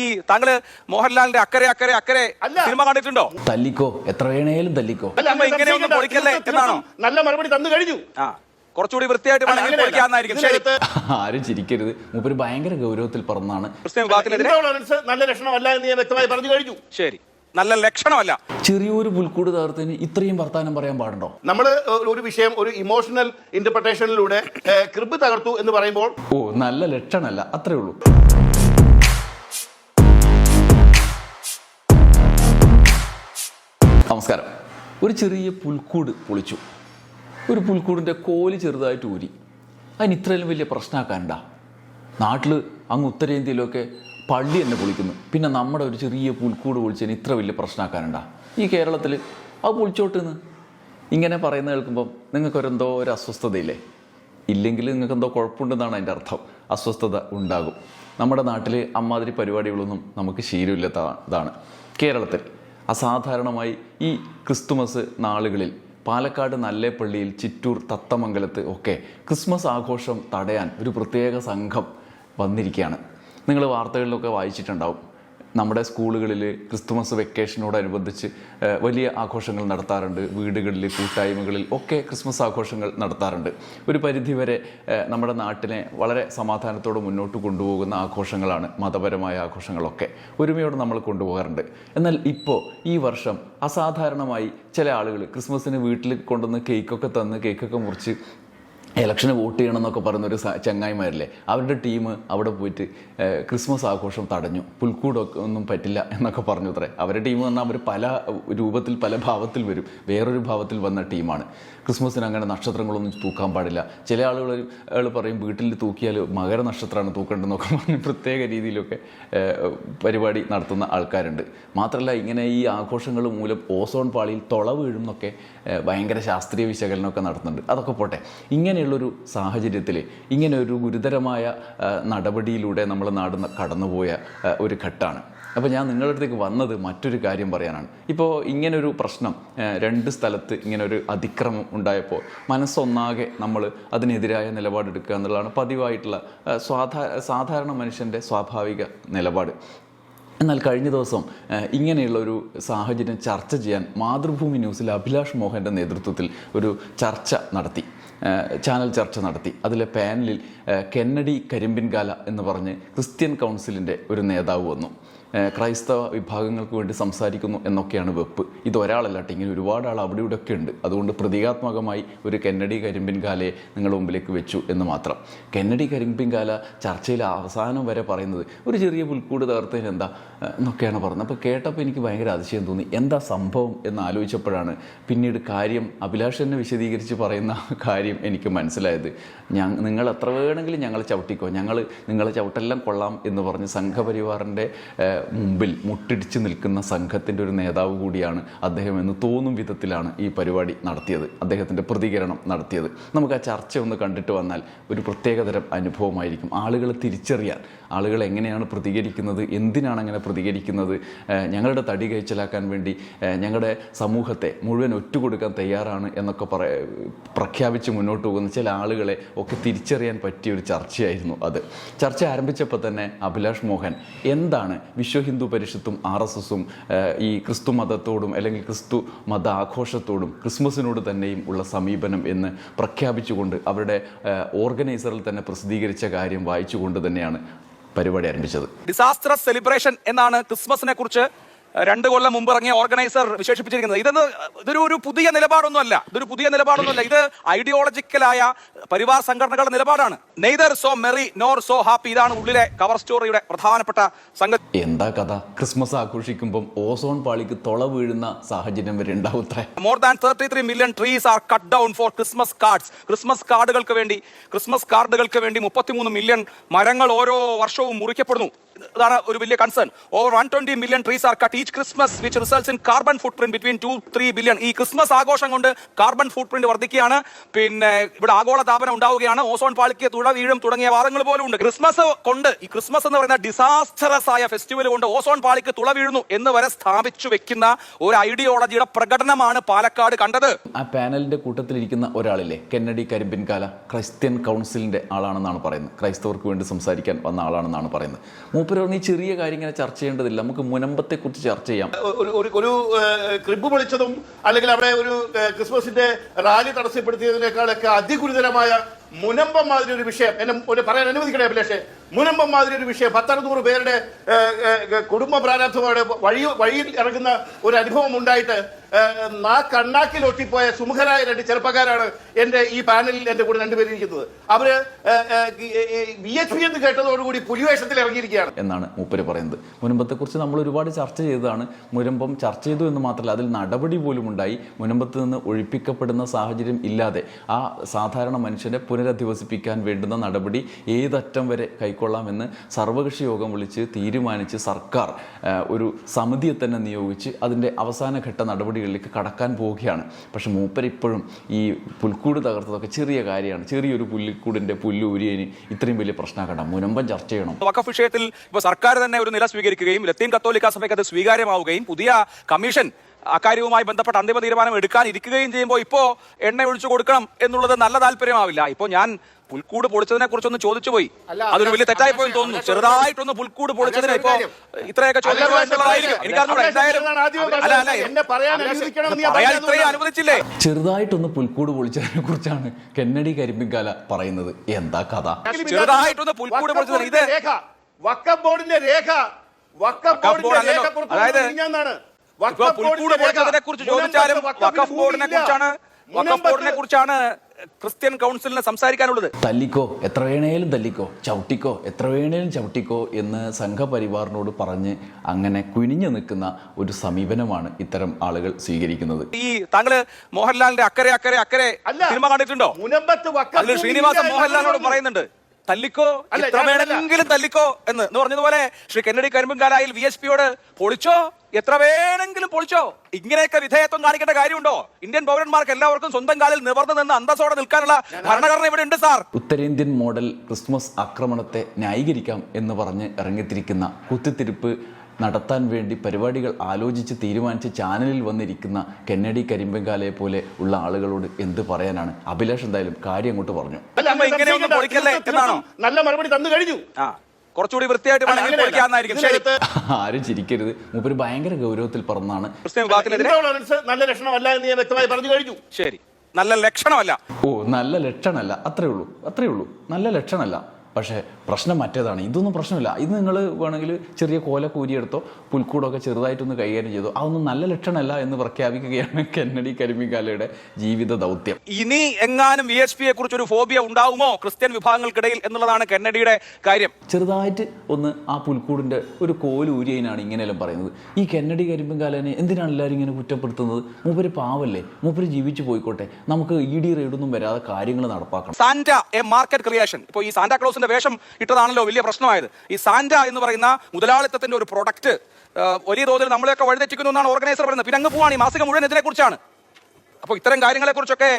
ഈ താങ്കൾ മോഹൻലാലിന്റെ അക്കരെ അക്കരെ അക്കരെ സിനിമ കണ്ടിട്ടുണ്ടോ? തല്ലിക്കോ? എത്ര വേണേലും തല്ലിക്കോ? ഇങ്ങനെയൊന്നും പൊളിക്കല്ലേ എന്നാണോ? നല്ല മറുപടി തന്നു കഴിഞ്ഞു. ആ കുറച്ചുകൂടി വൃത്തിയായിട്ട് അല്ല, വേണമെങ്കിൽ പൊളിക്കാന്നായിരിക്കും. ശരി. ആരും ചിരിക്കരുത്. മൂപ്പര് ഭയങ്കര ഗൗരവത്തിൽ പറഞ്ഞാണ്. ക്രിസ്ത്യൻ വിഭാഗത്തിനെതിരെ? ഇൻടോളറൻസ് നല്ല ലക്ഷണമല്ല എന്ന് ഞാൻ വ്യക്തമായി പറഞ്ഞു കഴിഞ്ഞു. ശരി. നല്ല ലക്ഷണമല്ല. ചെറിയൊരു പുൽക്കൂട് തകർത്തതിന് ഇത്രയും വർത്താനം പറയാൻ പാടുണ്ടോ? നമ്മൾ ഒരു വിഷയം ഒരു ഇമോഷണൽ ഇന്റർപ്രിട്ടേഷനിലൂടെ കൃപ് തകർത്തു എന്ന് പറയുമ്പോൾ ഓ നല്ല ലക്ഷണമല്ല. അത്രേ ഉള്ളൂ. നമസ്കാരം. ഒരു ചെറിയ പുൽക്കൂട് പൊളിച്ചു. ഒരു പുൽക്കൂടിന്റെ കോൽ ചെറുതായിട്ട് ഊരി. അതിന് ഇത്രയും വലിയ പ്രശ്നമാക്കാനുണ്ടാ നാട്ടിൽ അങ്ങ് ഉത്തരേന്ത്യയിലൊക്കെ പള്ളി തന്നെ പൊളിക്കുന്നു. പിന്നെ നമ്മുടെ ഒരു ചെറിയ പുൽക്കൂട് പൊളിച്ചതിന് ഇത്ര വലിയ പ്രശ്നമാക്കാനുണ്ടാ ഈ കേരളത്തിൽ അത് പൊളിച്ചോട്ടെന്ന് ഇങ്ങനെ പറയുന്നത് കേൾക്കുമ്പം നിങ്ങൾക്കൊരെന്തോ ഒരു അസ്വസ്ഥതയില്ലേ? ഇല്ലെങ്കിൽ നിങ്ങൾക്ക് എന്തോ കുഴപ്പമുണ്ടെന്നാണ് അതിന്റെ അർത്ഥം. അസ്വസ്ഥത ഉണ്ടാകും. നമ്മുടെ നാട്ടിൽ അമ്മാതിരി പരിപാടികളൊന്നും നമുക്ക് ശീലമില്ലാത്തതാണ്. കേരളത്തിൽ. അസാധാരണമായി ഈ ക്രിസ്തുമസ് നാളുകളിൽ പാലക്കാട് നല്ലേപ്പള്ളിയിൽ ചിറ്റൂർ തത്തമംഗലത്ത് ഒക്കെ ക്രിസ്മസ് ആഘോഷം തടയാൻ ഒരു പ്രത്യേക സംഘം വന്നിരിക്കുകയാണ്. നിങ്ങൾ വാർത്തകളിലൊക്കെ വായിച്ചിട്ടുണ്ടാവും. നമ്മുടെ സ്കൂളുകളിൽ ക്രിസ്തുമസ് വെക്കേഷനോടനുബന്ധിച്ച് വലിയ ആഘോഷങ്ങൾ നടത്താറുണ്ട്. വീടുകളിൽ കൂട്ടായ്മകളിൽ ഒക്കെ ക്രിസ്മസ് ആഘോഷങ്ങൾ നടത്താറുണ്ട്. ഒരു പരിധിവരെ നമ്മുടെ നാട്ടിനെ വളരെ സമാധാനത്തോടെ മുന്നോട്ട് കൊണ്ടുപോകുന്ന ആഘോഷങ്ങളാണ് മതപരമായ ആഘോഷങ്ങളൊക്കെ ഒരുമയോടെ നമ്മൾ കൊണ്ടുപോകാറുണ്ട്. എന്നാൽ ഇപ്പോൾ ഈ വർഷം അസാധാരണമായി ചില ആളുകൾ ക്രിസ്മസിന് വീട്ടിൽ കൊണ്ടുവന്ന് കേക്കൊക്കെ തന്ന് കേക്കൊക്കെ മുറിച്ച് ഇലക്ഷന് വോട്ട് ചെയ്യണം എന്നൊക്കെ സ- ചങ്ങായിമാരില്ലേ? അവരുടെ ടീം അവിടെ പോയിട്ട് ക്രിസ്മസ് ആഘോഷം തടഞ്ഞു. പുൽക്കൂടൊക്കെ ഒന്നും പറ്റില്ല എന്നൊക്കെ പറഞ്ഞു അത്രേ അവരുടെ ടീം എന്ന് പറഞ്ഞാൽ അവർ പല രൂപത്തിൽ പല ഭാവത്തിൽ വരും. വേറൊരു ഭാവത്തിൽ വന്ന ടീമാണ്. ക്രിസ്മസിന് അങ്ങനെ നക്ഷത്രങ്ങളൊന്നും തൂക്കാൻ പാടില്ല. ചില ആളുകൾ പറയും വീട്ടിൽ തൂക്കിയാൽ മകര നക്ഷത്രമാണ് തൂക്കേണ്ടതെന്നൊക്കെ പറഞ്ഞ് പ്രത്യേക രീതിയിലൊക്കെ പരിപാടി നടത്തുന്ന ആൾക്കാരുണ്ട്. മാത്രമല്ല ഇങ്ങനെ ഈ ആഘോഷങ്ങൾ മൂലം ഓസോൺ പാളിയിൽ തുള വീഴുന്നൊക്കെ ഭയങ്കര ശാസ്ത്രീയ വിശകലനമൊക്കെ നടത്തുന്നുണ്ട്. അതൊക്കെ പോട്ടെ. ഇങ്ങനെയുള്ളൊരു സാഹചര്യത്തിൽ ഇങ്ങനെ ഒരു ഗുരുതരമായ നടപടിയിലൂടെ നമ്മൾ നാട് കടന്നുപോയ ഒരു ഘട്ടമാണ് അപ്പോൾ ഞാൻ നിങ്ങളുടെ അടുത്തേക്ക് വന്നത് മറ്റൊരു കാര്യം പറയാനാണ്. ഇപ്പോൾ ഇങ്ങനൊരു പ്രശ്നം രണ്ട് സ്ഥലത്ത് ഇങ്ങനൊരു അതിക്രമം ഉണ്ടായപ്പോൾ മനസ്സൊന്നാകെ നമ്മൾ അതിനെതിരായ നിലപാടെടുക്കുക എന്നുള്ളതാണ് പതിവായിട്ടുള്ള സ്വാധാ സാധാരണ മനുഷ്യന്റെ സ്വാഭാവിക നിലപാട്. എന്നാൽ കഴിഞ്ഞ ദിവസം ഇങ്ങനെയുള്ള ഒരു സാഹചര്യം ചർച്ച ചെയ്യാൻ മാതൃഭൂമി ന്യൂസിൽ അഭിലാഷ് മോഹന്റെ നേതൃത്വത്തിൽ ഒരു ചർച്ച നടത്തി. ചാനൽ ചർച്ച നടത്തി. അതിലെ പാനലിൽ കെന്നഡി കരിമ്പിൻകാല എന്ന് പറഞ്ഞ് ക്രിസ്ത്യൻ കൗൺസിലിന്റെ ഒരു നേതാവ് വന്നു. ക്രൈസ്തവ വിഭാഗങ്ങൾക്ക് വേണ്ടി സംസാരിക്കുന്നു എന്നൊക്കെയാണ് വെപ്പ്. ഇത് ഒരാളല്ല ഇങ്ങനെ ഒരുപാട് ആൾ അവിടെ ഇവിടെ ഒക്കെ ഉണ്ട്. അതുകൊണ്ട് പ്രതീകാത്മകമായി ഒരു കെന്നഡി കരിമ്പിൻകാലയെ നിങ്ങളുടെ മുമ്പിലേക്ക് വെച്ചു എന്ന് മാത്രം. കെന്നഡി കരിമ്പിൻകാല ചർച്ചയിൽ അവസാനം വരെ പറയുന്നത് ഒരു ചെറിയ പുൽക്കൂട് തകർത്തതിന് എന്താ എന്നൊക്കെയാണ് പറയുന്നത് അപ്പോൾ കേട്ടപ്പോൾ എനിക്ക് ഭയങ്കര അതിശയം തോന്നി. എന്താ സംഭവം എന്ന് ആലോചിച്ചപ്പോഴാണ് പിന്നീട് കാര്യം അഭിലാഷ് തന്നെ വിശദീകരിച്ച് പറയുന്ന കാര്യം എനിക്ക് മനസ്സിലായത്. ഞാൻ നിങ്ങൾ എത്ര വേണമെങ്കിലും ഞങ്ങളെ ചവിട്ടിക്കോ. ഞങ്ങൾ നിങ്ങളെ ചവിട്ടെല്ലാം കൊള്ളാം എന്ന് പറഞ്ഞ് സംഘപരിവാറിന്റെ മുമ്പിൽ മുട്ടിടിച്ച് നിൽക്കുന്ന സംഘത്തിന്റെ ഒരു നേതാവ് കൂടിയാണ് അദ്ദേഹം എന്ന് തോന്നും വിധത്തിലാണ് ഈ പരിപാടി നടത്തിയത് അദ്ദേഹത്തിന്റെ പ്രതികരണം നടത്തിയത്. നമുക്ക് ആ ചർച്ച ഒന്ന് കണ്ടിട്ട് വന്നാൽ ഒരു പ്രത്യേകതരം അനുഭവമായിരിക്കും. ആളുകളെ തിരിച്ചറിയാൻ ആളുകൾ എങ്ങനെയാണ് പ്രതികരിക്കുന്നത് എന്തിനാണ് അങ്ങനെ പ്രതികരിക്കുന്നത് ഞങ്ങളുടെ തടി കൈച്ചലാക്കാൻ വേണ്ടി ഞങ്ങളുടെ സമൂഹത്തെ മുഴുവൻ ഒറ്റുകൊടുക്കാൻ തയ്യാറാണ് എന്നൊക്കെ പറ പ്രഖ്യാപിച്ച് മുന്നോട്ട് പോകുന്ന ചില ആളുകളെ ഒക്കെ തിരിച്ചറിയാൻ പറ്റിയ ഒരു ചർച്ചയായിരുന്നു അത്. ചർച്ച ആരംഭിച്ചപ്പോൾ തന്നെ അഭിലാഷ് മോഹൻ എന്താണ് വിശ്വ ഹിന്ദു പരിഷത്തും ആർ എസ് എസും ഈ ക്രിസ്തു മതത്തോടും അല്ലെങ്കിൽ ക്രിസ്തു മത ആഘോഷത്തോടും ക്രിസ്മസിനോട് തന്നെയും ഉള്ള സമീപനം എന്ന് പ്രഖ്യാപിച്ചുകൊണ്ട് അവരുടെ ഓർഗനൈസറിൽ തന്നെ പ്രസിദ്ധീകരിച്ച കാര്യം വായിച്ചുകൊണ്ട് തന്നെയാണ് പരിപാടി ആരംഭിച്ചത്. ഡിസാസ്റ്റർ സെലിബ്രേഷൻ എന്നാണ് ക്രിസ്മസിനെ കുറിച്ച് രണ്ട് കൊല്ലം മുമ്പ് ഇറങ്ങിയ ഓർഗനൈസർ വിശേഷിപ്പിച്ചിരിക്കുന്നത്. ഇതൊന്ന് ഇതൊരു ഒരു പുതിയ നിലപാടൊന്നുമല്ല. ഇതൊരു പുതിയ നിലപാടൊന്നുമല്ല. ഇത് ഐഡിയോളജിക്കലായ പരിവാർ സംഘടനകളുടെ നിലപാടാണ്. Neither so merry nor so happy ഇതാണ് ഉള്ളിലെ കവർ സ്റ്റോറിയുടെ പ്രധാനപ്പെട്ട സംഗതി. എന്താ കഥ? ക്രിസ്മസ് ആഘോഷിക്കുമ്പോൾ ഓസോൺ പാളിക്ക് തുള വീഴുന്ന സാഹചര്യം വരെ ഉണ്ടാവും more than thirty three million trees are cut down for Christmas cards Christmas കാർഡുകൾക്ക് വേണ്ടി ക്രിസ്മസ് കാർഡുകൾക്ക് വേണ്ടി മുപ്പത്തിമൂന്ന് മില്യൺ മരങ്ങൾ ഓരോ വർഷവും മുറിക്കപ്പെടുന്നു. ഇതാണ് ഒരു വലിയ concern over one twenty million trees are cut each Christmas which results in carbon footprint between two three billion ഈ ക്രിസ്മസ് ആഘോഷം കൊണ്ട് കാർബൺ ഫുട് പ്രിന്റ് വർദ്ധിക്കുകയാണ്. പിന്നെ ഇവിടെ ആഗോള താപനം ഉണ്ടാവുകയാണ്. ഓസോൺ പാളിക്ക് തുഴ വീഴും തുടങ്ങിയ വാദങ്ങൾ പോലും ഉണ്ട്. ക്രിസ്മസ് കൊണ്ട് ഈ ക്രിസ്മസ് എന്ന് പറയുന്ന ഡിസാസ്റ്ററസ് ആയ ഫെസ്റ്റിവൽ കൊണ്ട് ഓസോൺ പാളിക്ക് തുള വീഴുന്നു എന്ന് വരെ സ്ഥാപിച്ചു വെക്കുന്ന ഒരു ഐഡിയോളജിയുടെ പ്രകടനമാണ് പാലക്കാട് കണ്ടത്. ആ പാനലിന്റെ കൂട്ടത്തിലിരിക്കുന്ന ഒരാളില്ലേ? കെന്നഡി കരിമ്പിൻകാല ക്രിസ്ത്യൻ കൗൺസിലിന്റെ ആളാണെന്നാണ് പറയുന്നത്. ക്രൈസ്തവർക്ക് വേണ്ടി സംസാരിക്കാൻ വന്ന ആളാണെന്നാണ് പറയുന്നത്. മൂപ്പര് പറഞ്ഞ ഈ ചെറിയ കാര്യം ഇങ്ങനെ ചർച്ച ചെയ്യേണ്ടതില്ല. നമുക്ക് മുനമ്പത്തെ കുറിച്ച് ചർച്ച ചെയ്യാം. ഒരു ഒരു ക്രിബ് പൊളിച്ചതും അല്ലെങ്കിൽ അവിടെ ഒരു ക്രിസ്മസിന്റെ റാലി തടസ്സപ്പെടുത്തിയതിനേക്കാളൊക്കെ അതിഗുരുതരമായ മുനമ്പം മാതിരി ഒരു വിഷയം. എന്നെ ഒരു പറയാൻ അനുവദിക്കണേ അഭിലാഷേ. മുനമ്പം മാതിരി ഒരു വിഷയം. പത്തറുന്നൂറ് പേരുടെ കുടുംബ പ്രാരാബ്ധമോടെ വഴി വഴിയിൽ ഇറങ്ങുന്ന ഒരു അനുഭവം ഉണ്ടായിട്ട് നാ കണ്ണാക്കിൽ ഒട്ടിപ്പോയ സുമുഖരായ രണ്ട് ചെറുപ്പക്കാരാണ് എന്റെ ഈ പാനലിൽ എന്റെ കൂടെ രണ്ടുപേരും ഇരിക്കുന്നത്. അവർ വി എച്ച് പി എന്ന് കേട്ടതോടുകൂടി പുലിവേഷത്തിൽ ഇറങ്ങിയിരിക്കുകയാണ്. എന്നാണ് മൂപ്പര് പറയുന്നത്. മുനമ്പത്തെക്കുറിച്ച് നമ്മൾ ഒരുപാട് ചർച്ച ചെയ്തതാണ്. മുരമ്പം ചർച്ച ചെയ്തു എന്ന് മാത്രമല്ല അതിൽ നടപടി പോലും ഉണ്ടായി. മുനമ്പത്ത് നിന്ന് ഒഴിപ്പിക്കപ്പെടുന്ന സാഹചര്യം ഇല്ലാതെ ആ സാധാരണ മനുഷ്യനെ പുനരധിവസിപ്പിക്കാൻ വേണ്ടുന്ന നടപടി ഏതറ്റം വരെ കൈക്കൊള്ളാമെന്ന് സർവകക്ഷി യോഗം വിളിച്ച് തീരുമാനിച്ച് സർക്കാർ ഒരു സമിതിയെ തന്നെ നിയോഗിച്ച് അതിന്റെ അവസാന ഘട്ട നടപടികളിലേക്ക് കടക്കാൻ പോവുകയാണ്. പക്ഷെ മൂപ്പരിപ്പോഴും ഈ പുൽക്കൂട് തകർത്തതൊക്കെ ചെറിയ കാര്യമാണ്. ചെറിയൊരു പുല്ലിക്കൂടിന്റെ പുല്ല് ഉരിയന് ഇത്രയും വലിയ പ്രശ്നമാക്കണ്ട. മുനമ്പം ചർച്ച ചെയ്യണം. വഖഫ് വിഷയത്തിൽ ഇപ്പോൾ സർക്കാർ തന്നെ ഒരു നില സ്വീകരിക്കുകയും ലത്തീൻ കത്തോലിക്ക സഭയ്ക്ക് അത് സ്വീകാര്യമാവുകയും പുതിയ കമ്മീഷൻ അക്കാര്യവുമായി ബന്ധപ്പെട്ട അന്തിമ തീരുമാനം എടുക്കാൻ എടുക്കാനിരിക്കുകയും ചെയ്യുമ്പോൾ ഇപ്പോൾ എണ്ണ ഒഴിച്ചു കൊടുക്കണം എന്നുള്ളത് നല്ല താല്പര്യമാവില്ല. ഇപ്പോൾ ഞാൻ പുൽക്കൂട് പൊളിച്ചതിനെ കുറിച്ചൊന്ന് ചോദിച്ചു പോയി. അല്ല, അതൊരു വലിയ തെറ്റായി പോയി തോന്നുന്നു. ചെറുതായിട്ടൊന്ന് പുൽക്കൂട് പൊളിച്ചതിനെ ഇപ്പൊ. ഇത്രയൊക്കെ. അനുവദിച്ചില്ലേ? ചെറുതായിട്ടൊന്ന് പുൽക്കൂട് പൊളിച്ചതിനെ കുറിച്ചാണ് കെന്നഡി കരിമ്പിക്കാല പറയുന്നത്. എന്താ കഥ? ചെറുതായിട്ടൊന്ന് പുൽക്കൂട് പൊളിച്ചത് ഇത് രേഖ വക്കഫ് ബോർഡിന്റെ രേഖ. വക്കം ബോർഡിന്റെ രേഖ പുറത്തു അതായത് പുൽക്കൂട് പൊളിച്ചതിനെ കുറിച്ച് ചോദിച്ചാലും വഖഫ് ബോർഡിനെ. കുറിച്ചാണ് വഖഫ് ബോർഡിനെ കുറിച്ചാണ് ക്രിസ്ത്യൻ കൗൺസിലിന് സംസാരിക്കാനുള്ളത്? തല്ലിക്കോ? എത്ര വേണേലും തല്ലിക്കോ? ചവിട്ടിക്കോ? എത്ര വേണേലും ചവിട്ടിക്കോ എന്ന് സംഘപരിവാറിനോട് പറഞ്ഞ് അങ്ങനെ കുനിഞ്ഞു നിൽക്കുന്ന ഒരു സമീപനമാണ് ഇത്തരം ആളുകൾ സ്വീകരിക്കുന്നത്. ഈ താങ്കൾ മോഹൻലാലിന്റെ അക്കരെ അക്കരെ അക്കരെ സിനിമ കണ്ടിട്ടുണ്ടോ? ശ്രീനിവാസൻ മോഹൻലാലിനോട് പറയുന്നുണ്ട്. തല്ലിക്കോ? എത്ര വേണമെങ്കിലും തല്ലിക്കോ എന്ന്. എന്ന് പറഞ്ഞതുപോലെ ശ്രീ കെന്നഡി കരിമ്പുംകാലായിൽ വി എസ് പിയോട് പൊളിച്ചോ? എത്ര വേണമെങ്കിലും പൊളിച്ചോ? ഇങ്ങനെയൊക്കെ വിധേയത്വം കാണിക്കേണ്ട കാര്യമുണ്ടോ? ഇന്ത്യൻ പൗരന്മാർക്ക് എല്ലാവർക്കും സ്വന്തം കാലിൽ നിവർന്നു നിന്ന് അന്തസ്സോടെ നിൽക്കാനുള്ള ഭരണഘടന ഇവിടെ ഉണ്ട് സാർ. ഉത്തരേന്ത്യൻ മോഡൽ ക്രിസ്മസ് ആക്രമണത്തെ ന്യായീകരിക്കാം എന്ന് പറഞ്ഞ് ഇറങ്ങിത്തിരിക്കുന്ന കുത്തിത്തിരിപ്പ് നടത്താൻ വേണ്ടി പരിപാടികൾ ആലോചിച്ച് തീരുമാനിച്ച് ചാനലിൽ വന്നിരിക്കുന്ന കെന്നഡി കരിമ്പങ്കാലയെ പോലെ ഉള്ള ആളുകളോട് എന്ത് പറയാനാണ്? അഭിലാഷ് എന്തായാലും കാര്യം അങ്ങോട്ട് പറഞ്ഞു. അല്ല, ഇങ്ങനെയൊന്നും പൊളിക്കല്ലേ എന്നാണോ? നല്ല മറുപടി തന്നു കഴിഞ്ഞു. ആ കുറച്ചുകൂടി വൃത്തിയായിട്ട് ആരും ചിരിക്കരുത്. മൂപ്പര് ഭയങ്കര ഗൗരവത്തിൽ പറഞ്ഞാണ് നല്ല ലക്ഷണമല്ല എന്ന് ഞാൻ വ്യക്തമായി പറഞ്ഞു കഴിഞ്ഞു. ശരി. നല്ല ലക്ഷണമല്ല. ഓ നല്ല ലക്ഷണമല്ല. അത്രേ ഉള്ളൂ. അത്രേ ഉള്ളൂ. നല്ല ലക്ഷണമല്ല. പക്ഷേ പ്രശ്നം മറ്റേതാണ്. ഇതൊന്നും പ്രശ്നമില്ല. ഇത് നിങ്ങൾ വേണമെങ്കിൽ ചെറിയ കോല കൂരിയെടുത്തോ പുൽക്കൂടൊക്കെ ചെറുതായിട്ടൊന്ന് കൈകാര്യം ചെയ്തോ. അതൊന്നും നല്ല ലക്ഷണമല്ല എന്ന് പ്രഖ്യാപിക്കുകയാണ് കെന്നഡി കരിമിക്കാലയുടെ ജീവിത ദൗത്യം. ഇനി എങ്ങാനും വി എച്ച് പിയെ കുറിച്ച് ഒരു ഫോബിയ ഉണ്ടാവുമോ ക്രിസ്ത്യൻ വിഭാഗങ്ങൾക്കിടയിൽ എന്നുള്ളതാണ് കെന്നഡിയുടെ കാര്യം. ചെറുതായിട്ട് ഒന്ന് ആ പുൽക്കൂടിന്റെ ഒരു കോലൂരിയനാണ് ഇങ്ങനെയെല്ലാം പറയുന്നത്. ഈ കെന്നഡി കരിമ്പങ്കാലനെ എന്തിനാണ് എല്ലാവരും ഇങ്ങനെ കുറ്റപ്പെടുത്തുന്നത്? മൂപ്പര് പാവല്ലേ? മൂപ്പര് ജീവിച്ചു പോയിക്കോട്ടെ. നമുക്ക് ഇ ഡി റെയ്ഡൊന്നും വരാതെ കാര്യങ്ങൾ നടപ്പാക്കണം. Santa a market creation. ഇപ്പോൾ ഈ സാന്റാ ക്ലോസിന്റെ വേഷം ഇട്ടതാണല്ലോ വലിയ പ്രശ്നമായത്. ഈ സാന്റ എന്ന് പറയുന്ന മുതലാളിത്തത്തിന്റെ ഒരു പ്രൊഡക്റ്റ് വലിയ തോതിൽ നമ്മളെയൊക്കെ വഴിതെറ്റിക്കുന്നു എന്നാണ് ഓർഗനൈസർ പറയുന്നത്. പിന്നെ അങ്ങ് പോവാണ്. ഈ മാസിക മുഴുവൻ ഇതിനെക്കുറിച്ചാണ്. അപ്പോൾ ഇത്തരം കാര്യങ്ങളെക്കുറിച്ചൊക്കെ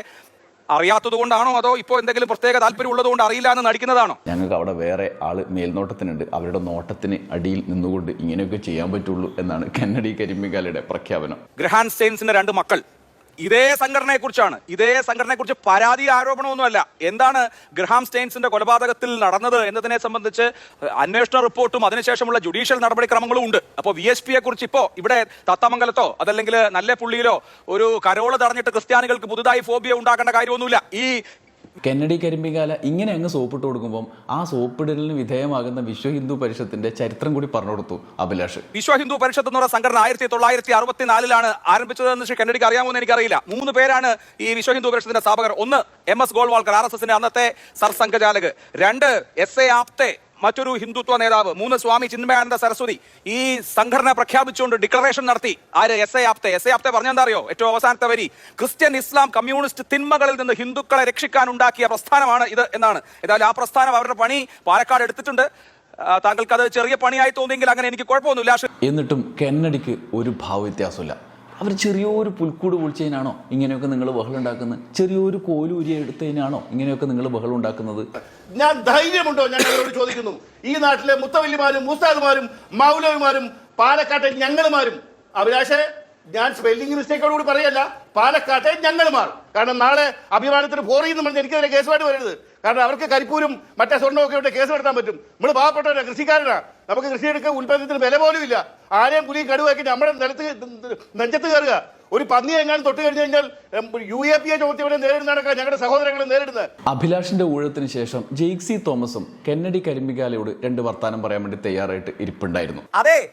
അറിയാത്തത് കൊണ്ടാണോ അതോ ഇപ്പോൾ എന്തെങ്കിലും പ്രത്യേക താല്പര്യം ഉള്ളത് കൊണ്ട് അറിയില്ല എന്ന് നടിക്കുന്നതാണോ? ഞങ്ങൾക്ക് അവിടെ വേറെ ആൾ മേൽനോട്ടത്തിനുണ്ട്. അവരുടെ നോട്ടത്തിന് അടിയിൽ നിന്നുകൊണ്ട് ഇങ്ങനെയൊക്കെ ചെയ്യാൻ പറ്റുള്ളൂ എന്നാണ് കന്നഡി കരിമ്പിക്കാലയുടെ പ്രഖ്യാപനം. ഗ്രഹാൻ സെയിൻസിന്റെ രണ്ട് മക്കൾ. ഇതേ സംഘടനയെക്കുറിച്ചാണ്. ഇതേ സംഘടനയെ കുറിച്ച് പരാതി ആരോപണമൊന്നുമല്ല. എന്താണ് ഗ്രഹാം സ്റ്റെയിൻസിന്റെ കൊലപാതകത്തിൽ നടന്നത് എന്നതിനെ സംബന്ധിച്ച് അന്വേഷണ റിപ്പോർട്ടും അതിനുശേഷമുള്ള ജുഡീഷ്യൽ നടപടിക്രമങ്ങളും ഉണ്ട്. അപ്പോൾ വി എസ് പിയെ കുറിച്ച് ഇപ്പോൾ ഇവിടെ തത്തമംഗലത്തോ അതല്ലെങ്കിൽ നല്ല പുള്ളിയിലോ ഒരു കരോൾ തടഞ്ഞിട്ട് ക്രിസ്ത്യാനികൾക്ക് പുതുതായി ഫോബിയ ഉണ്ടാക്കേണ്ട കാര്യമൊന്നുമില്ല. ഈ കെന്നഡി കരിമ്പിക്കാല ഇങ്ങനെ അങ്ങ് സോപ്പിട്ട് കൊടുക്കുമ്പോൾ ആ സോപ്പിടലിന് വിധേയമാകുന്ന വിശ്വ ഹിന്ദു പരിഷത്തിന്റെ ചരിത്രം കൂടി പറഞ്ഞു കൊടുത്തു അഭിലാഷ്. വിശ്വ ഹിന്ദു പരിഷത്ത് എന്ന് പറയുന്ന സംഘടന ആയിരത്തി തൊള്ളായിരത്തി അറുപത്തിനാലിലാണ് ആരംഭിച്ചതെന്ന് ശ്രീ കെന്നഡിക്ക് അറിയാമോ എന്ന് എനിക്കറിയില്ല. മൂന്ന് പേരാണ് ഈ വിശ്വ ഹിന്ദു പരിഷത്തിന്റെ സ്ഥാപകർ. ഒന്ന് M S Golwalkar R S എസിന്റെ അന്നത്തെ സർസംഘചാലക്. രണ്ട് എസ് എ ആപ്തെ മറ്റൊരു ഹിന്ദുത്വ നേതാവ് മൂന്ന് സ്വാമി ചിന്മയാനന്ദ സരസ്വതി ഈ സംഘടന പ്രഖ്യാപിച്ചുകൊണ്ട് ഡിക്ലറേഷൻ നടത്തി. ആര്? S A Apte. S A Apte പറഞ്ഞെന്താ അറിയോ? ഏറ്റവും അവസാനത്തെ വരി. ക്രിസ്ത്യൻ ഇസ്ലാം കമ്മ്യൂണിസ്റ്റ് തിന്മകളിൽ നിന്ന് ഹിന്ദുക്കളെ രക്ഷിക്കാൻ ഉണ്ടാക്കിയ പ്രസ്ഥാനമാണ് ഇത് എന്നാണ്. ഏതായാലും ആ പ്രസ്ഥാനം അവരുടെ പണി പാലക്കാട് എടുത്തിട്ടുണ്ട്. താങ്കൾക്ക് അത് ചെറിയ പണിയായി തോന്നിയെങ്കിൽ അങ്ങനെ എനിക്ക് കുഴപ്പമൊന്നുമില്ല. എന്നിട്ടും കെന്നഡിക്ക് ഒരു ഭാവവ്യത്യാസമില്ല അവർ ചെറിയൊരു പുൽക്കൂട് പൊളിച്ചതിനാണോ ഇങ്ങനെയൊക്കെ നിങ്ങൾ ബഹളം ഉണ്ടാക്കുന്നത്? ചെറിയൊരു കോലൂരി എടുത്തതിനാണോ ഇങ്ങനെയൊക്കെ നിങ്ങൾ ബഹളം ഉണ്ടാക്കുന്നത്? ഞാൻ ധൈര്യമുണ്ടോ? ഞാൻ അവരോട് ചോദിക്കുന്നു. ഈ നാട്ടിലെ മുത്തവല്ലിമാരും മുസ്താദുമാരും മൗലവിമാരും പാലക്കാട്ടെ ഞങ്ങളുമാരും. അഭിലാഷെ ഞാൻ സ്പെല്ലിംഗ് മിസ്റ്റേക്കോട് കൂടി പറയല്ല. പാലക്കാട്ടെ ഞങ്ങളുമാർ. കാരണം നാളെ അഭിമാനത്തിന് പോറിയെന്ന് പറഞ്ഞ് എനിക്കെതിരെ കേസുമായിട്ട് വരരുത്. കാരണം അവർക്ക് കരിപ്പൂരും മറ്റേ സ്വർണമൊക്കെ കേസ് നടത്താൻ പറ്റും. നമ്മൾ പാവപ്പെട്ടവരാ കൃഷിക്കാരനാ. നമുക്ക് കൃഷിയെടുക്കാൻ ഉൽപ്പന്നത്തിന് വില പോലും ഇല്ല ആരെയും കുലിയും കടുവാക്കി നമ്മുടെ നിലത്ത് നെഞ്ചത്ത് കയറുക. ഒരു പന്നി എങ്ങാനും തൊട്ട് കഴിഞ്ഞു കഴിഞ്ഞാൽ യു എ പി എ ചോദ്യം നേരിടുന്നതാണ് ഞങ്ങളുടെ സഹോദരങ്ങളെ നേരിടുന്നത്. അഭിലാഷിന്റെ ഊഴത്തിന് ശേഷം ജെയ്ക്സി തോമസും കെന്നഡി കരിമ്പികാലയോട് രണ്ട് വർത്താനം പറയാൻ വേണ്ടി തയ്യാറായിട്ട് ഇരിപ്പുണ്ടായിരുന്നു. അതെ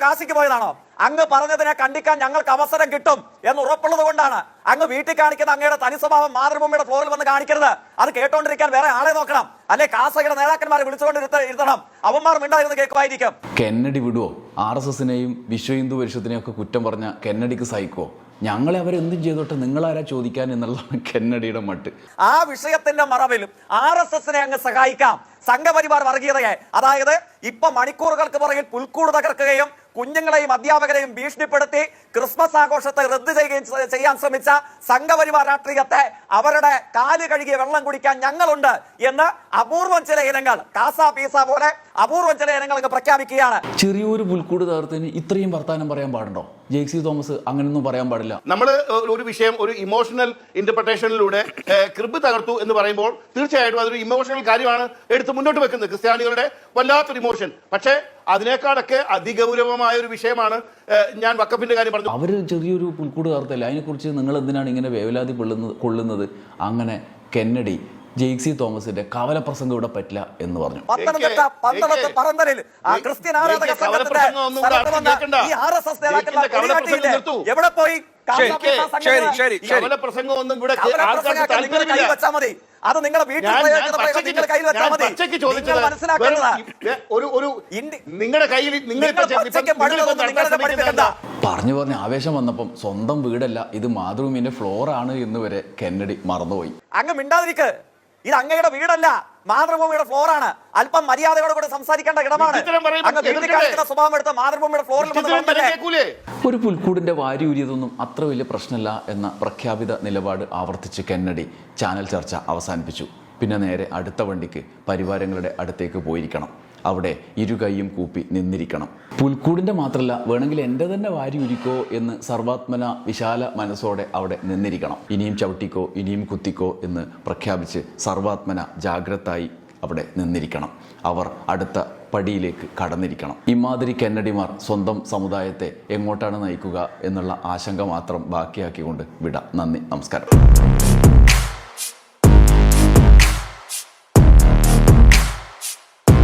കാശിക്ക് പോയതാണോ? അങ്ങ് പറഞ്ഞതിനെ കണ്ടിക്കാൻ ഞങ്ങൾക്ക് അവസരം കിട്ടും എന്ന് ഉറപ്പുള്ളത് കൊണ്ടാണ്. അങ്ങ് വീട്ടിൽ കാണിക്കുന്ന അങ്ങയുടെ തനി സ്വഭാവം മാതൃഭൂമിയുടെ ഫ്ലോറിൽ വന്ന് കാണിക്കരുത്. അത് കേട്ടോണ്ടിരിക്കാൻ വേറെ ആളെ നോക്കണം. അല്ലെ കാസയുടെ നേതാക്കന്മാരെ വിളിച്ചുകൊണ്ട് ഇരുത്ത- ഇരുത്തണം. അവന്മാർ മിണ്ടായിരുന്നു കേൾക്കുമായിരിക്കും. കെന്നഡി വിടുവോ? ആർ എസ് എസിനെയും വിശ്വ ഹിന്ദു പരിഷത്തിനെയും ഒക്കെ കുറ്റം പറഞ്ഞ കെന്നഡിക്ക് സഹിക്കോ ഞങ്ങളെ അവരെന്തും ചെയ്തോട്ടെ നിങ്ങളാരാ ചോദിക്കാൻ എന്നുള്ളതാണ് കെന്നഡിയുടെ മട്ട്. ആ വിഷയത്തിന്റെ മറവിലും ആർ എസ് എസിനെ അങ്ങ് സഹായിക്കാം. സംഘപരിവാർ വർഗീയതയെ അതായത് ഇപ്പൊ മണിക്കൂറുകൾക്ക് പുറകിൽ പുൽക്കൂട് തകർക്കുകയും കുഞ്ഞുങ്ങളെയും അധ്യാപകരെയും ഭീഷണിപ്പെടുത്തി ക്രിസ്മസ് ആഘോഷത്തെ റദ്ദ് ചെയ്യുകയും ചെയ്യാൻ ശ്രമിച്ച സംഘപരിവാർ രാഷ്ട്രീയത്തെ അവരുടെ കാൽ കഴുകിയ വെള്ളം കുടിക്കാൻ ഞങ്ങളുണ്ട് എന്ന് അപൂർവം ചില ഇനങ്ങൾ കാസ പീസ പോലെ അപൂർവം ചില ഇനങ്ങൾ പ്രഖ്യാപിക്കുകയാണ്. ചെറിയൊരു പുൽക്കൂട് തകർത്തതിന് ഇത്രയും വർത്താനം പറയാൻ പാടുണ്ടോ? ജെയ്ക്സി തോമസ് അങ്ങനെയൊന്നും പറയാൻ പാടില്ല. നമ്മൾ ഒരു വിഷയം ഒരു ഇമോഷണൽ ഇന്റർപ്രിട്ടേഷനിലൂടെ ക്രിബ് തകർത്തു എന്ന് പറയുമ്പോൾ തീർച്ചയായിട്ടും അതൊരു ഇമോഷണൽ കാര്യമാണ് എടുത്ത് മുന്നോട്ട് വെക്കുന്നത്. ക്രിസ്ത്യാനികളുടെ വല്ലാത്തൊരു ഇമോഷൻ പക്ഷേ അതിനേക്കാളൊക്കെ അതിഗൗരവമായ ഒരു വിഷയമാണ് ഞാൻ വക്കഫിന്റെ കാര്യം പറഞ്ഞു അവർ ചെറിയൊരു പുൽക്കൂട് കാർത്തല്ല അതിനെക്കുറിച്ച് നിങ്ങൾ എന്തിനാണ് ഇങ്ങനെ വേവലാതി കൊള്ളുന്നത് കൊള്ളുന്നത് അങ്ങനെ കെന്നഡി ജെയ്സി തോമസിന്റെ കവല പ്രസംഗം ഇവിടെ പറ്റില്ല എന്ന് പറഞ്ഞു പത്തനംതിട്ട എനിക്ക് പന്തളത്ത് എനിക്ക് പറന്തലിൽ ആ ക്രിസ്ത്യൻ ആരാധക സംഘത്തിന്റെ ഈ ആർ എസ് എസ് നേതാക്കന്മാർ. എവിടെ പോയി പ്രസംഗം ഒന്നും ഇവിടെ വെച്ചാൽ മതി. അത് നിങ്ങളുടെ വീട്ടിൽ കയ്യിൽ വെച്ചാൽ മതി. മനസ്സിലാക്കേണ്ടത്. പറഞ്ഞു പറഞ്ഞ ആവേശം വന്നപ്പം സ്വന്തം വീടല്ല ഇത് മാതൃഭൂമിന്റെ ഫ്ലോർ ആണ് എന്ന് വരെ കെന്നഡി മറന്നുപോയി. അങ്ങ് മിണ്ടാതിരിക്ക്. ഇത് അങ്ങയുടെ വീടല്ല. മാതൃഭൂമിയുടെ ഫ്ലോറാണ് അല്പം മര്യാദയോടെ കൂടെ സംസാരിക്കേണ്ട ഇടമാണ്. സ്വഭാവം എടുത്ത മാതൃഭൂമിയുടെ ഫ്ലോറിൽ ഒരു പുൽക്കൂടിന്റെ വാരി ഉരിയതൊന്നും അത്ര വലിയ പ്രശ്നമല്ല എന്ന പ്രഖ്യാപിത നിലപാട് ആവർത്തിച്ച് കെന്നഡി ചാനൽ ചർച്ച അവസാനിപ്പിച്ചു. പിന്നെ നേരെ അടുത്ത വണ്ടിക്ക് പരിവാരങ്ങളുടെ അടുത്തേക്ക് പോയിരിക്കണം. അവിടെ ഇരുകൈയും കൂപ്പി നിന്നിരിക്കണം. പുൽക്കൂടിന്റെ മാത്രമല്ല വേണമെങ്കിൽ എന്റെ തന്നെ വാരി ഉരിക്കോ എന്ന് സർവാത്മന വിശാല മനസ്സോടെ അവിടെ നിന്നിരിക്കണം. ഇനിയും ചവിട്ടിക്കോ ഇനിയും കുത്തിക്കോ എന്ന് പ്രഖ്യാപിച്ച് സർവാത്മന ജാഗ്രതായി അവിടെ നിന്നിരിക്കണം. അവർ അടുത്ത പടിയിലേക്ക് കടന്നിരിക്കണം. ഇമാതിരി കെന്നഡിമാർ സ്വന്തം സമുദായത്തെ എങ്ങോട്ടാണ് നയിക്കുക എന്നുള്ള ആശങ്ക മാത്രം ബാക്കിയാക്കിക്കൊണ്ട് വിടാം. നന്ദി നമസ്കാരം.